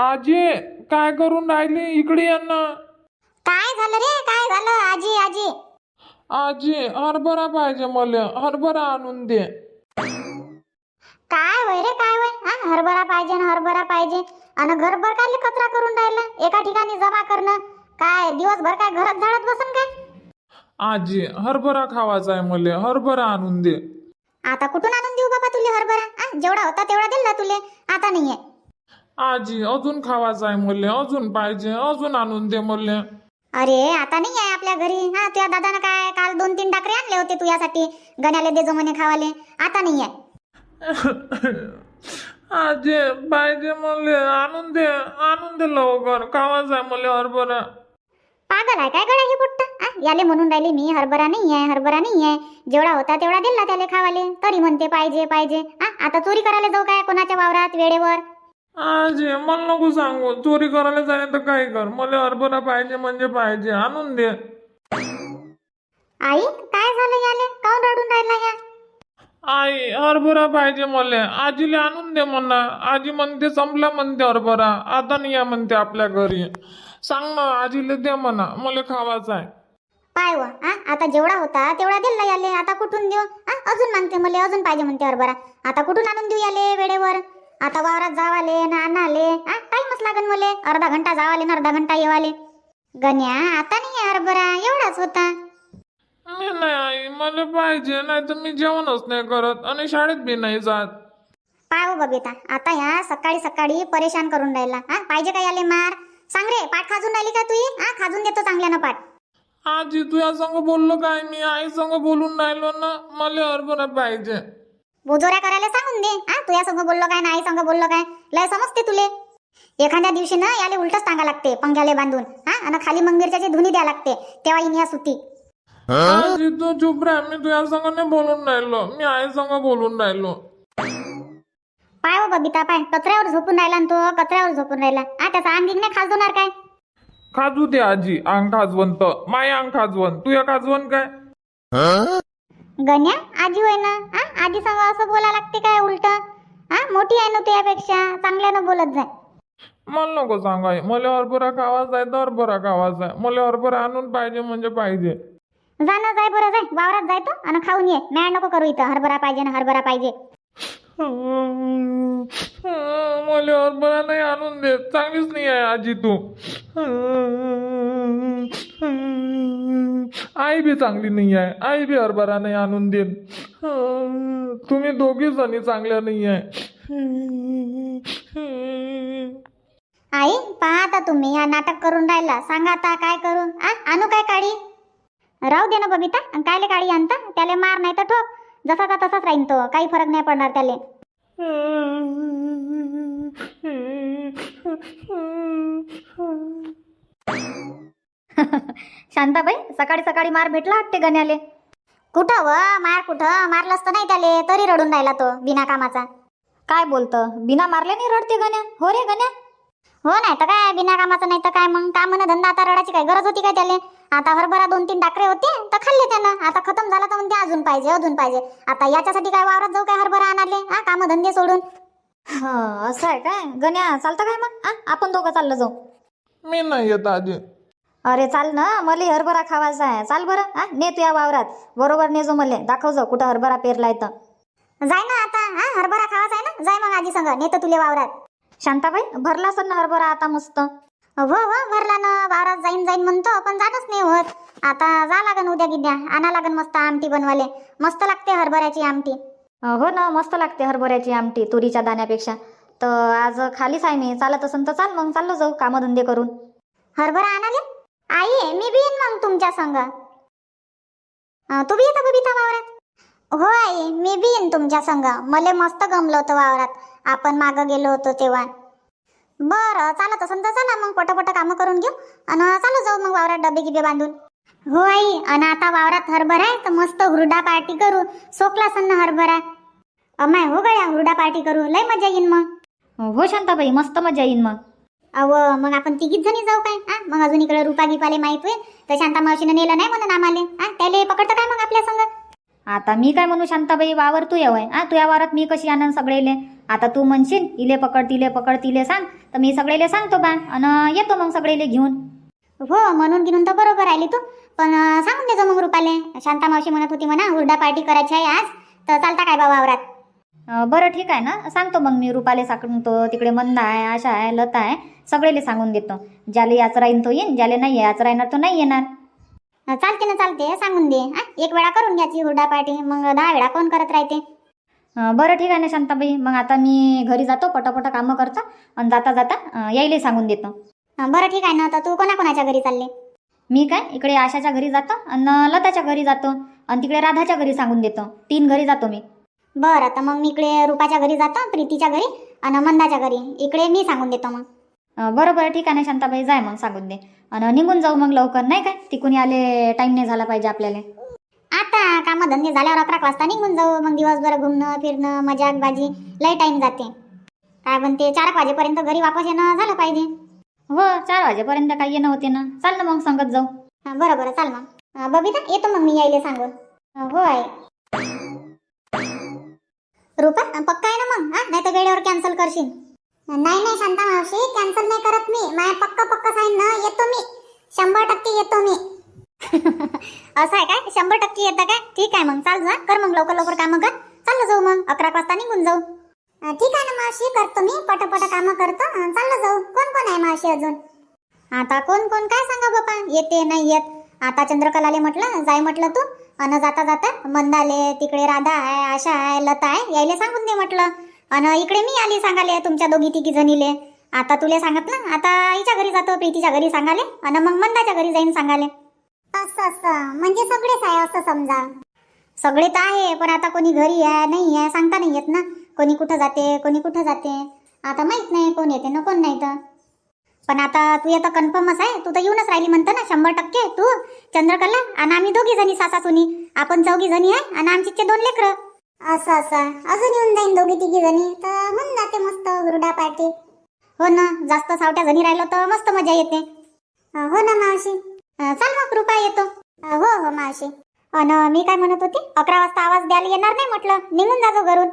आजी काय करून राहिली? इकडे ये ना. काय झालं रे? काय झालं? आजी आजी. आजी हरभरा पाहिजे मला. हरभरा आणून दे. काय होय रे काय होय हा हरभरा पाहिजे न हरभरा पाहिजे. आणि घरभर काय कचरा करून राहिला? एका ठिकाणी जमा करणं. काय दिवसभर काय घरात झाडत बसन काय? आजी हरभरा खावाचा आहे मला. हरभरा आणून दे. आता कुठून आणून देऊ बाबा तुले हरभरा? हा जेवढा होता तेवढा दिला तुले. आता नाहीये. आजी अजून खावाचा आहे मला अजून पाहिजे अजून आणून दे मला अरे आता नाही आहे आपल्या घरी. हा तुझ्या दादानं काय काल दोन तीन टाकरे आणले होते तुझ्यासाठी गण्याले दे जो म्हणे खावाले. आता नाही आहे आजी पाहिजे मला आणून दे आणून दे लवकर. खावाचा आहे मला हरभरा. पागल आहे काय गड्या हे पुट्ट? याले म्हणून राहिले मी हरभरा नाही आहे हरभरा नाही आहे जेवढा होता तेवढा दिला त्याले खावाले. तरी म्हणते पाहिजे पाहिजे. आ, आता चोरी करायला जाऊ काय कोणाच्या वावरात वेळेवर? आजी मला नको सांगू. चोरी करायला जाणे तर काय कर? मला हरभरा पाहिजे म्हणजे पाहिजे. आणून दे. आई काय झालं याले? काऊन रडून राहिला या? आई हरभरा पाहिजे मला. आजीला आणून दे म्हणा आजी म्हणते संपला म्हणते हरभरा. आता नाही आहे म्हणते आपल्या घरी. सांग ना आजीला दे म्हणा. मला खावाचा आहे. पाय व आ, आता जेवढा होता तेवढा दिला याले. आता कुठून देऊ? अजून मागते मला. अजून पाहिजे म्हणते हरभरा. आता कुठून आणून देऊ याले वेळेवर? आता वावरात जावाले ना आणाले. आ टाइमच लागन मले. अर्धा घंटा जावाले ना अर्धा घंटा येवाले. गण्या आता नाही हरभरा एवढाच होता. नाही आई मला पाहिजे नाही तर मी जेवणच नाही करत आणि शाळेत बी नाही जात. पाय हो बबिता आता या सकाळी सकाळी परेशान करून राहिला. हा पाहिजे का याले मार? सांग रे पाठ खाजून राहिली का तू हा खाजून देतो चांगल्यानं पाठ. आजी तुझ्या संग बोललो काय? मी आई संग बोलून राहिलो ना मला हरभरा पाहिजे. बुजोऱ्या करायला सांगून दे. हा तुझ्या संग बोललो काय नाही संग बोललो काय? लय समजते तुले. एखाद्या दिवशी ना याले उलटच सांगा लागते पंख्याले बांधून. हा आणि खाली मंगिरच्याची धुनी द्या लागते. तेव्हा इनिया सुती. आजी तू चुप राह. मी तुझ्या संग नाही बोलून राहिलो. मी आई संग बोलून राहिलो. पाय हो बबिता पाय. कचऱ्यावर झोपून राहिला न तो कचऱ्यावर झोपून राहिला. हा त्याचा अंग नाही खाजवणार काय? खाजू दे आजी. अंग खाजवंत. माय अंग खाजवण तुझ्या खाजवण काय? गण्या आजी होय ना? हा? आजी संग असं बोला लागते काय उलट? हा? मोठी आहे ना तुझ्यापेक्षा? चांगल्यानं बोलत जाय. मला नको सांगाय. मला हरभरा खावाचा आहे? तर हरभरा खावाचा आहे? मला हरभरा आणून पाहिजे म्हणजे पाहिजे. जा ना जाय बरं जाय. वावरात जाय तो आणि खाऊन ये. मॅ नको करू इथं. हरभरा पाहिजे ना हरभरा पाहिजे. मला हरभरा नाही आणून दे चांगलीच नाही आहे आजी तू. आई बी चांगली नाही आहे. आई बी हरभरा नाही आणून देत. तुम्ही दोघी जणी चांगल्या नाही आहे. आई पहा आता तुम्ही हा नाटक करून राहिला. सांगा आता काय करू आ आणू काय काळी? राहू दे ना बबिता. कायले काळी आणता? त्याला मार नाही तर ठोक. जसाचा तसाच राहीन तो काही फरक नाही पडणार त्याले. शांताबाई सकाळी सकाळी मार भेटला वाटते गण्याले? कुठं व? मार कुठं? मारलंच तर नाही त्याले तरी रडून राहिला तो बिना कामाचा. काय बोलतं? बिना मारल्याने रडते गण्या? हो रे गण्या? हो नाही तर काय बिना कामाचं नाही तर काय मग कामानं धंदा आता रडायची काय गरज होती काय त्याले? आता हरभरा दोन तीन टाकरे होते तर खाल्ले त्यानं. आता खतम झाला तर म्हणते अजून पाहिजे अजून पाहिजे. आता याच्यासाठी काय वावरात जाऊ काय हरभरा आणाले हा काम धंदे सोडून. हं, असं आहे काय? गण्या चालतं काय मग? आ आपण दोघं चाललं जाऊ. मी नाही येत आजी अरे चाल ना मला हरभरा खावायचा आहे. चाल बरं हा ने तू या वावरात. बरोबर ने जो मले. दाखव जाऊ कुठं हरभरा पेरलाय तर. जाय ना आता हा हरभरा खावाचा आहे ना? जाय मग आजी संग नेतो तुले वावरात. शांताबाई भरला असेल ना हरभरा आता मस्त. हो हो भरला ना वावरात जाईन जाईन म्हणतो पण जाणच नाही होत. आता जा लागन उद्या गिद्या आणा लागन मस्त आमटी बनवाले मस्त लागते हरभऱ्याची आमटी. हो ना मस्त लागते हरभऱ्याची आमटी तुरीच्या दाण्यापेक्षा. तर आज खालीच आहे मी चालत असन तर चाल मग चाललो जाऊ कामधंदे करून. हरभरा आणाले? आई मी बी येईन मग तुमच्या संग. तू बी येता बबिता वावरात? हो आई मी बी येईन तुमच्या संग. मले मस्त गमलं होतं वावरात. आपण मागं गेलो होतो तेव्हा. बरं चालत. असेल तर चला मग पटापट कामं करून घेऊ. आणि चालू जाऊ मग वावरात डबे गिबे बांधून. हो आई आणि आता वावरात हरभरा आहे तर मस्त हुरडा पार्टी करू. सोकला असन ना हरभरा. अमाय हो गया हुरडा पार्टी करू. लय मजा येईन मग. हो शांताबाई मस्त मजा येईन मग. अव मग आपण तिघीच जणी जाऊ काय? हा मग अजून इकडे रुपा गिपाले माहीत होईल तर शांता मावशीनं नेलं नाही म्हणून आम्हाला. हा त्याले पकडतं काय मग आपल्या संग? आता मी काय म्हणू शांताबाई वावर तू येवय हा तुझ्या वावरात मी कशी आणन सगळेले? आता तू म्हणशील इले पकड तिले पकड तिले सांग. तर मी सगळेले सांगतो बा आणि येतो मग सगळेले घेऊन. हो म्हणून घेऊन तर बरोबर आली तू. पण सांगून देजो मग रुपाले. शांता मावशी म्हणत होती म्हणा हुरडा पार्टी करायची आहे आज. तर चालता काय बा वावरात? बरं ठीक आहे ना. सांगतो मग मी रुपाले सांगतो तिकडे मंदा आहे आशा आहे लता आहे. सगळेले सांगून देतो. ज्याला याच राहीन तो येईन ज्याला नाही याच राहणार तो नाही येणार. चालते ना चालते. सांगून दे हा? एक वेळा करून घ्यायची हुरडा पार्टी. मग दहा वेळा कोण करत राहते? बरं ठीक आहे ना शांताबाई. मग आता मी घरी जातो पटापट कामं करतो आणि जाता जाता यायले सांगून देतो. बरं ठीक आहे ना तर तू कोणाकोणाच्या घरी चालले? मी काय? इकडे आशाच्या घरी जातो आणि लताच्या घरी जातो आणि तिकडे राधाच्या घरी सांगून देतो. तीन घरी जातो मी. बरं तर मग मी इकडे रुपाच्या घरी जातो प्रीतीच्या घरी आणि मंदाच्या घरी. इकडे मी सांगून देतो मग. बरं बरं ठीक आहे ना शांताबाई जाय मग सांगून दे. आणि निघून जाऊ मग लवकर नाही काय? तिकून आले टाईम नाही झाला पाहिजे आपल्याला. आता कामधंदे झाल्यावर अकरा वाजता निघून जाऊ. मग दिवसभर घुमणं फिरणं मजाक बाजी लय टाइम जाते. काय म्हणते चार वाजेपर्यंत घरी वापस येणं झालं पाहिजे. हो चार वाजेपर्यंत काही येणं होते ना. चाल ना मग सांगत जाऊ. हा, बरं बरं चाल मग. बबिता येतो मग मी यायले सांगून. हो आहे रुपा पक्का आहे ना मग? हा नाही तर वेळेवर कॅन्सल करशील. नाही नाही शांता मावशी कॅन्सल नाही करत मी. माझ्या पक्का पक्का सांग ना येतो मी. शंभर टक्के येतो मी. असं आहे काय? शंभर टक्के येतं काय? ठीक आहे मग चाल जा. कर मग लवकर लवकर कामं कर चाललं जाऊ मग. अकरा वाजता निघून जाऊ. अं, ठीक आहे ना मावशी करतो मी. पटापट कामं करतो. अं, चाललं जाऊ. कोण कोण आहे मावशी अजून? आता कोण कोण? काय सांगा बापा? येते नाही येत. आता चंद्रकलाले म्हटलं जाय म्हटलं तू. अन जाता जाता मंदाले तिकडे राधा आहे आशा आहे लता आहे यायले सांगून दे म्हटलं. अन इकडे मी आली सांगाले तुमच्या दोघी तिघी जणीले. आता तुले सांगितलं आता आईच्या घरी जातो प्रीतीच्या घरी सांगाले अन मग मंदाच्या घरी जाईन सांगाले. असं असं. म्हणजे सगळेच आहे असं समजा. सगळे तर आहे पण आता कोणी घरी आहे नाही आहे सांगता नाही येत ना. कोणी कुठं जाते कोणी कुठं जाते. आता माहीत नाही कोण येते ना कोण नाही तर. पण आता तू येतं कन्फर्मच आहे. तू तर येऊनच राहिली म्हणतं ना शंभर टक्के. तू चंद्रकला आणि आम्ही दोघी जणी सासा सुनी आपण चौघी जणी आहे आणि आमची दोन लेकरं. असं असं. अजून येऊन जाईन दोघी तिघी जणी. तर होऊन जाते मस्त हुरडा पार्टी. हो ना जास्त सावट्या जणी राहिलो तर मस्त मजा येते. अं, हो ना मावशी. अं, चाल मग कृपा येतो. अं, हो हो मावशी. अन मी काय म्हणत होती? अकरा वाजता आवाज द्यायला येणार नाही म्हटलं. निघून जातो घरून.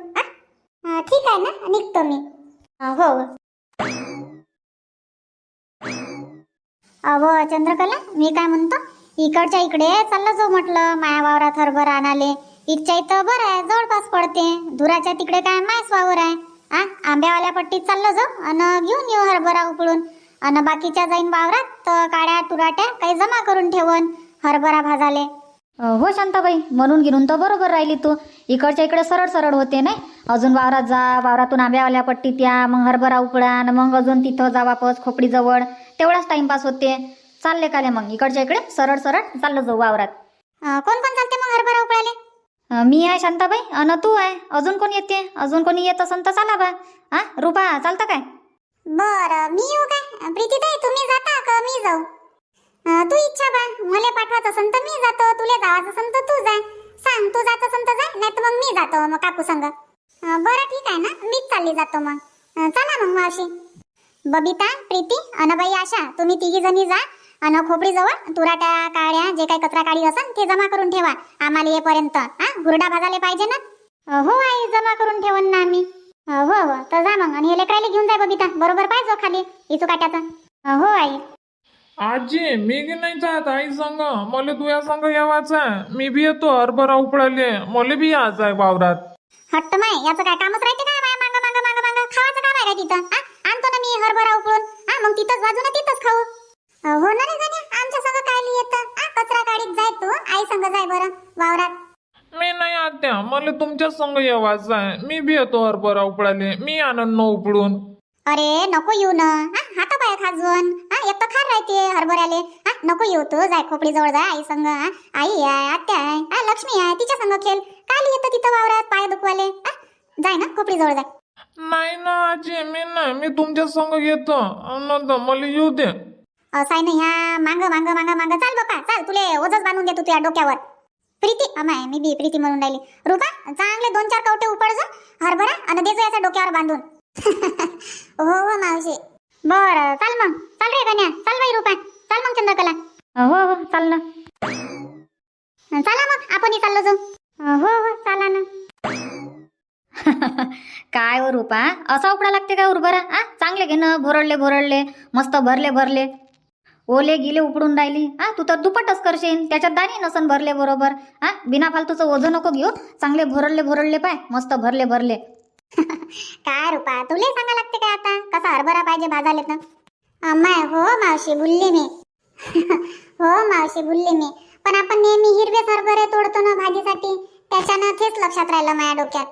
अं, ठीक आहे ना निघतो मी. अं, हो हो. अहो चंद्रकला मी काय म्हणतो? इकडच्या इकडे चाललं जाऊ म्हटलं. माया वावरात हरभरा आणाले. इच्छा इथं बरं आहे जवळपास पडते. धुराच्या तिकडे काय मायस वावर आहे. आ आंब्यावाल्या पट्टीत चाललं जाऊ. आणि घेऊन येऊ हरभरा उकळून. आणि बाकीच्या जाईन वावरात तर काड्या तुराट्या काही जमा करून ठेवन हरभरा भाजाले. हो शांताबाई म्हणून घेऊन तर बरोबर राहिली तू. इकडच्या इकडे सरळ सरळ होते नाही. अजून वावरात जा वावरातून आंब्यावाल्या पट्टीत या मग हरभरा उकळा आणि मग अजून तिथं जा वापस खोपडीजवळ तेवढाच टाइमपास होते. चालले काले मग इकडच्या इकडे सरळ सरळ चाललं जाऊ वावरात. कोण कोण चालते मग हरभरा उकळाले मी आहे शांताबाई. अन तू आहे. अजून कोण येते? अजून कोणी येत असन तर चला बा हा रुपा चालतं काय? बरं मी येऊ काय? प्रीती ताई तुम्ही जाता का? मी जाऊ. अं, तू इच्छा बा. मला पाठवत असन तर मी जातो. तुले जायचं असन तर तू जाय सांग तू जात असन तर जाय नाही तर मग मी जातो मग काकू संग. अं, बरं ठीक आहे ना? मीच चालली जातो मग. अं, चला मग मावशी. बबिता प्रीती अनबाई आशा तुम्ही तिघी जणी जा. अन खोपडी जवळ तुराट्या काळ्या जे काही कचरा काळी असन ते जमा करून ठेवा. आम्हाला येईपर्यंत हा हुरडा भाजाले पाहिजे ना? हो आई जमा करून ठेवन ना आम्ही. हो हो तर जा मग. आणि हे लेकरायला घेऊन जाय बबिता. बरोबर पाहिजे खाली इचू काट्याचा. हो आई. आजी मी की नाही जात आई संग. मला तुझ्या संग यावाचं. मी बी येतो हरभरा उपळाले मला बी यायचं आहे वावरात. हट्ट माय याचं काय कामच राहते काय माय मांग मांग मांग मांग. खावाचं काम आहे का तिथं? आणतो ना मी हरभरा उकळून. हा मग तिथंच बाजूला तिथंच खाऊ. हो ना रे गण्या आमच्या संग काय येतं हा कचरा काढीत जाय तू आई संग जाय बरं वावरात. मी नाही आत्या मला तुमच्या संग यावाचं आहे. मी बी येतो हरभरा उपळाले मी आणन न उपळून अरे नको येऊ ना. हा हाता पाय खाजवून. हा एक तर खार राहते हरभऱ्याले. हा नको येऊ तू जाय खोपडी जवळ जाय आई संग. हा? आई आहे आत्या आहे. हा लक्ष्मी आहे तिच्या संग खेळ. काल येतं तिथं वावरात पाय दुखवाले हा? जाय ना खोपडी जवळ जाय. नाही ना आजी मी नाही मी तुमच्या संग येतो. नंतर मला येऊ दे. असं आहे ना ह्या मांग मांग मांग मांग. चाल बापा चाल. तुले ओझच बांधून देतो तुझ्या डोक्यावर. प्रीती अमाय मी बी प्रीती म्हणून राहिली. रुपा चांगले दोन चार कवटे उपड जा. हरभरा आणि देजो याच्या डोक्यावर बांधून. हो हो मावशी. बर चाल मग. चाल रे गण्या चाल बाई रुपा. चाल मग चंद्रकला. हो हो चाल ना. चला मग. आपणही चाललो जाऊ. हो हो चाला ना. काय हो रुपा? असा उपडा लागते काय उर्बरा आ? चांगले घे ना भोरडले भोरडले. मस्त भरले भरले. ओले गिले उपडून राहिली. हा तू तर दुपटच करशील. त्याच्यात दाणी नसन भरले बरोबर. हा बिना फालतूचं ओझं नको घेऊ. चांगले भोरडले भोरडले पाय. मस्त भरले भरले. काय रुपा तुले सांगा लागते काय आता? कसा हरभरा पाहिजे भाजाले तर? अम्माय हो मावशी बुलली मी. हो मावशी बुलली मी. पण आपण नेहमी हिरवे हरभरे तोडतो ना भाजीसाठी? त्याच्यानं तेच लक्षात राहिलं माझ्या डोक्यात.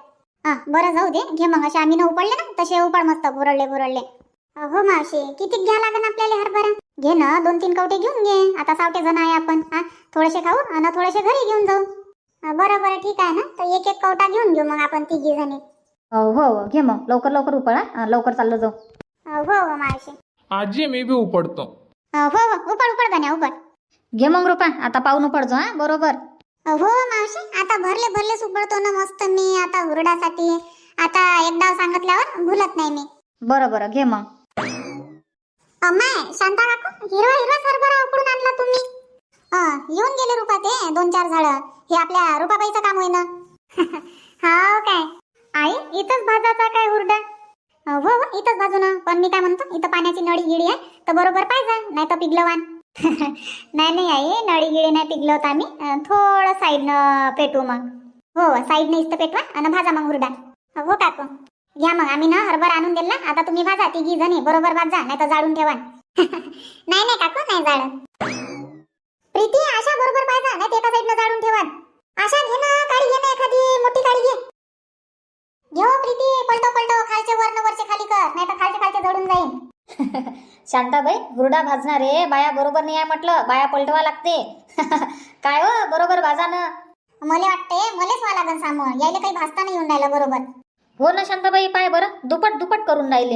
हा बरं जाऊ दे. घे मग. असे आम्ही न उपडले ना तसे उपड मस्त भुरडले भुरडले. हो मावशी किती घ्या लागेल आपल्याला हरभरा? घे ना दोन तीन कवटे घेऊन घे. आता सावटे जण आहे आपण. हा थोडेसे खाऊ आणि थोडेसे घरी घेऊन जाऊ. हा, बरं बरं ठीक आहे ना. तर एक एक कवटा घेऊन घेऊ मग आपण तिघी जणी. हो हो हो, घे मग. लवकर लवकर उपळा हा, लवकर चाललो जाऊ. हो हो मावशी. आजी मी बी उपडतो. हो हो उपड उपड गण्या उपड. घे मग रुपा. आता पाहून पडजो हा. बरोबर. हो मावशी. आता भरले भरले सुपडतो ना मस्त मी. आता हुरडासाठी. आता एकदा सांगितल्यावर भुलत नाही मी. बरं बरं. घे मग. अम्माय शांता काकू हिरवा हिरवा हरभरा उकडून आणला तुम्ही. येऊन गेले रुपा ते दोन चार झाड. हे आपल्या रुपाबाईचं काम होईना. हाव हो काय? आई इथंच भाजाचा काय हुरडा? हो हो इथंच भाजू ना. पण मी काय म्हणतो इथं पाण्याची नळी गिळी आहे तर बरोबर पाहिजे नाही तर पिघलवान. नाही नाही आई नळी गिळी नाही पिघलवत आम्ही. थोडं साईडनं पेटू मग. हो साईडनं इथं पेटवा आणि भाजा मग हुरडा. हो काकू. घ्या मग आम्ही ना हरभर आणून दिला. आता तुम्ही भाजा तिघी जणी बरोबर भाजा नाही तर जाळून ठेवा. नाही नाही काकू नाही जाळत. प्रीती आशा बरोबर भाजा नाही एका साईडनं जाळून ठेवा. आशा घे ना काळी घे ना एखादी मोठी काळी घे. घेऊ हो, प्रीती पलटो पलटो खालचे वरन वरचे खाली कर नाही तर खालचे खालचे जळून जाईन. शांताबाई भाजणार रे बाया बरोबर नाही आहे म्हटलं बाया पलटवा लागते. काय हो बरोबर भाजा ना. मला वाटते मलेच व्हा लागन सामोर. यायला काही भाजता नाही येऊन राहिलं बरोबर. हो ना शांताबाई पाय बरं. दुपट दुपट करून राहिले.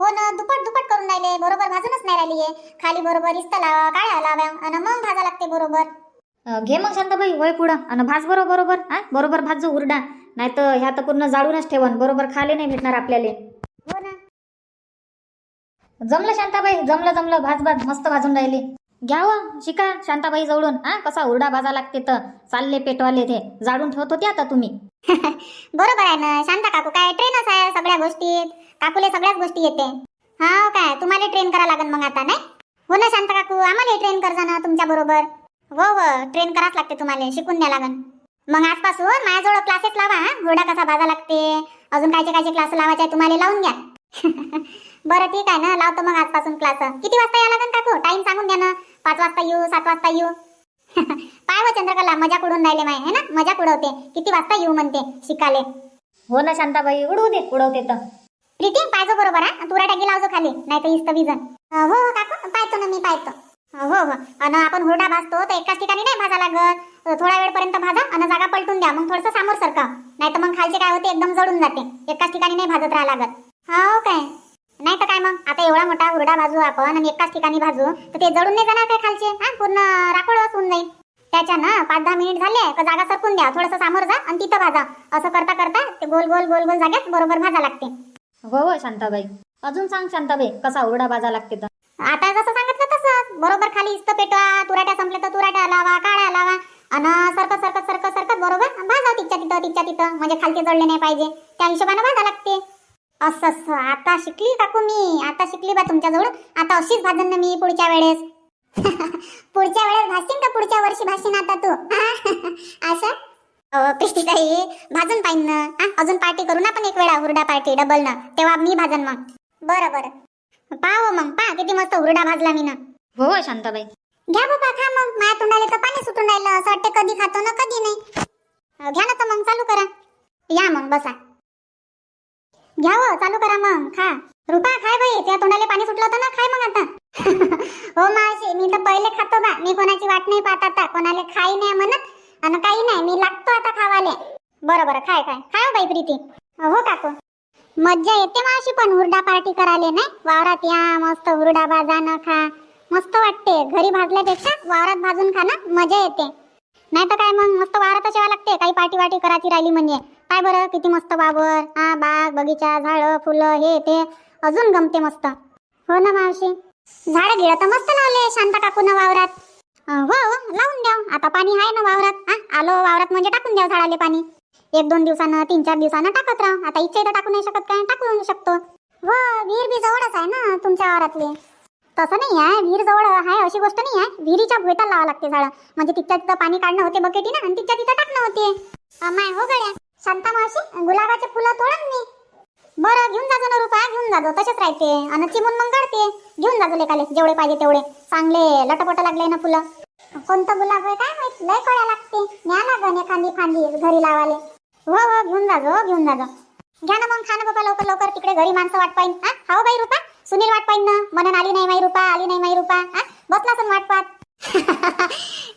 हो ना दुपट दुपट करून राहिले. बरोबर भाजूनच नाही राहिली. खाली बरोबर इस्त लावा काळ्या लाव्या आणि मग भाजा लागते बरोबर. अं, घे मग शांताबाई वय पुढं. आणि भाज बरं बरोबर. हा बरोबर भाज जो हुरडा नाही तर ह्या तर पूर्ण जाळूनच ठेवन. बरोबर खाले नाही भेटणार आपल्याला. हो ना. जमलं शांताबाई जमलं जमलं. भाज भाज. मस्त भाजून राहिले. घ्या हो शिका शांताबाई जवळून. हा कसा उरडा भाजा लागते तर. चालले पेटवाले ते. जाळून ठेवत होते आता तुम्ही. बरोबर आहे ना. शांता काकू काय ट्रेनच आहे सगळ्या गोष्टीत? काकूले सगळ्याच गोष्टी येते. हा काय? तुम्हाला ट्रेन करा लागेल मग आता नाही? हो ना शांता काकू. आम्हाला ट्रेन कर ना तुमच्या बरोबर. हो, हो. व ट्रेन कराच लागते तुम्हाला. शिकून द्या लागन. मग आजपासून माझ्याजवळ क्लासेस लावा हा. घोडा कसा भाजा लागते? अजून कायचे कायचे क्लास लावायचे तुम्हाला लावून घ्या. बरं ठीक आहे ना. लावतो मग आजपासून क्लास किती वाजता या लागन काकू? टाइम सांगून द्या ना. पाच वाजता येऊ सात वाजता येऊ. पाय व चंद्रकला मजा उडून राहिले माय है ना? मजा उडवते किती वाजता येऊ म्हणते शिकाले. हो ना शांताबाई उडवू दे उडवते तर. प्रीती पाहिजे बरोबर हा? तुरा टाकी लावजो खाली नाही तर इस्त विजन हो हो काकू पाहतो ना मी पाहतो. हो हो. आणि आपण हुरडा भाजतो तर एकाच ठिकाणी नाही भाजा लागत. अ, थोड्या वेळपर्यंत भाजा आणि जागा पलटून द्या. मग थोडंसं समोर सरका. नाही तर मग खालचे काय होते एकदम जळून जाते. एकाच ठिकाणी नाही भाजत राहा लागत. हो काय? नाही तर काय मग? आता एवढा मोठा हुरडा भाजू आपण आणि एकाच ठिकाणी भाजू तर ते जळून नाही जाणार काय खालचे? हा पूर्ण राखोडच होऊन जाईल. त्याच्या ना पाच दहा मिनिट झाले का जागा सरकून द्या. थोडंसं समोर जा आणि तिथं भाजा. असं करता करता ते गोल गोल गोल गोल जाग्यात बरोबर भाजा लागते. हो हो शांताबाई. अजून सांग शांताबाई कसा हुरडा भाजा लागते तर? आता जसं सांगितलं तसं. बरोबर खाली इस्त पेटवा तुराट्या संपले तर तुराट्या लावा काळ्या लावा. आणि सरकत सरकत सरकत सरकत बरोबर भाजा तिच्या तिथं तिच्या तिथं. म्हणजे खालचे जळले नाही पाहिजे. त्या हिशोबानं भाजा लागते. असं असं. आता शिकली काकू मी आता शिकली बा तुमच्याजवळ? आता अशीच भाजन ना मी पुढच्या वेळेस. पुढच्या वेळेस भासीन का पुढच्या वर्षी भासीन आता तू? असं? अहो ताई भाजून पाहिन ना. हा, अजून पार्टी करू ना पण एक वेळा हुरडा पार्टी डबल ना. तेव्हा मी भाजन मग. बरं बरं. पाहा मग पहा किती मस्त हुरडा भाजला मी ना हो हो शांताबाई. घ्या बाबा खा मग. माझ्या तोंडाला तर पाणी सुटून राहिलं. असं वाटतं कधी खातो ना कधी नाही. घ्या ना तर मग चालू करा. या मग बसा. घ्या हो चालू करा मग खा. रुपा खाय बाई त्या तोंडाला पाणी सुटलं होतं ना खाय मग आता. हो मावशी मी तर पहिले खातो बा मी कोणाची वाट नाही पाहत आता कोणाला खाई नाही म्हणत आणि काही नाही मी लागतो आता खावाले. बरं बरं खाय खाय. खाय हो बाई प्रीती. हो काकू. मज्जा येते मावशी पण हुरडा पार्टी करायला नाही? वावरात या मस्त हुरडा भाजा न खा. मस्त वाटते घरी भाजल्यापेक्षा वावरात भाजून खा ना मजा येते. नाही तर काय मग मस्त वावरातच यावं लागते काही पार्टी वाटी करायची राहिली म्हणजे. काय बरं? किती मस्त वावर हा बाग बगीचा झाडं फुलं हे ते. अजून गमते मस्त. हो ना मावशी? झाडं गिळं तर मस्त लावले शांत काकून वावरात. अं, हो हो लावून द्या आता पाणी आहे ना वावरात. हा आलो वावरात म्हणजे टाकून द्या झाडाले पाणी. एक दोन दिवसानं तीन चार दिवसानं टाकत राहा. आता इच्छा तर टाकू नाही शकत काय? टाकू शकतो. हो विहीर बी जवळच आहे ना तुमच्या वावरातले? तसं नाही आहे. विहीर जवळ आहे अशी गोष्ट नाही आहे. विहिरीच्या भोयता लावा लागते झाडं. म्हणजे तिथच्या तिथं पाणी काढणं होते बकेटीनं आणि तिथच्या तिथं टाकणं होते. अमाय हो गड्या. शांता मावशी गुलाबाचे फुलं तोडन मी. बरं घेऊन जाजो ना रुपया घेऊन जाजो तसेच राहते. आणि चिमून मग काढते. घेऊन जाजो लेकाले जेवढे पाहिजे तेवढे. चांगले लटपट लागले ना फुलं. कोणतं गुलाब आहे काय माहीत? लय कळ्या लागते. न्या लागन एखादी फांदी घरी लावाले. हो हो घेऊन जाजो घेऊन जाजो घ्या ना मग खा ना बाबा लवकर लवकर. तिकडे घरी माणसं वाट पाहिन. हा? हो बाई रुपा? सुनील वाट पाहिन ना? म्हणून आली नाही माई रुपा आली नाही माई रुपा. हा? बसला सण वाट पाहत.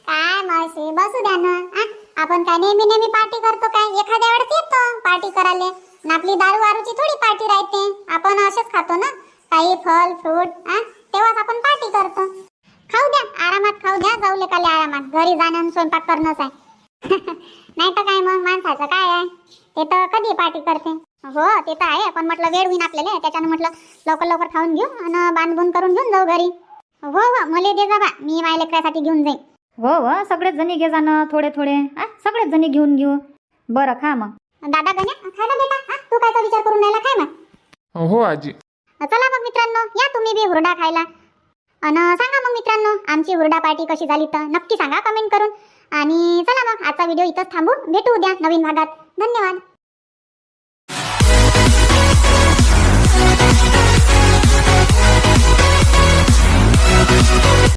काय मावशी बसू द्या ना. हा? आपण काय नेहमी नेहमी पार्टी करतो काय? एखाद्या वेळेस येतो पार्टी करायला. आपली दारू वारूची थोडी पार्टी राहते. आपण असेच खातो ना? काही फल फ्रूट हा तेव्हाच आपण पार्टी करतो. खाऊ द्या आरामात खाऊ द्या. जाऊ लेकाले आरामात. घरी जाणं स्वयंपाक करणंच आहे. नाही तर काय मग? माणसाचं काय आहे? ते तर कधी पार्टी करते? हो ते तर आहे. पण म्हटलं वेळ होईन आपल्याला. त्याच्यानं म्हटलं लवकर लवकर खाऊन घेऊ आणि बांधबून करून घेऊन जाऊ घरी. हो हो. मला दे जा बा. मी माझ्या लेकरासाठी घेऊन जाईन. हो हो सगळेच जणी घे जाणं थोडे थोडे. हा सगळेच जणी घेऊन घेऊ. बरं खा मग. दादा गण्या खा ना बेटा. हा तू कायचा विचार करून राहिला काय मग हो आजी. चला मग मित्रांनो या तुम्ही बी हुरडा खायला. अन सांगा मग मित्रांनो आमची हुरडा पार्टी कशी झाली तर? नक्की सांगा कमेंट करून. आणि चला मग आजचा व्हिडिओ इथंच थांबू. भेटू उद्या नवीन भागात. धन्यवाद.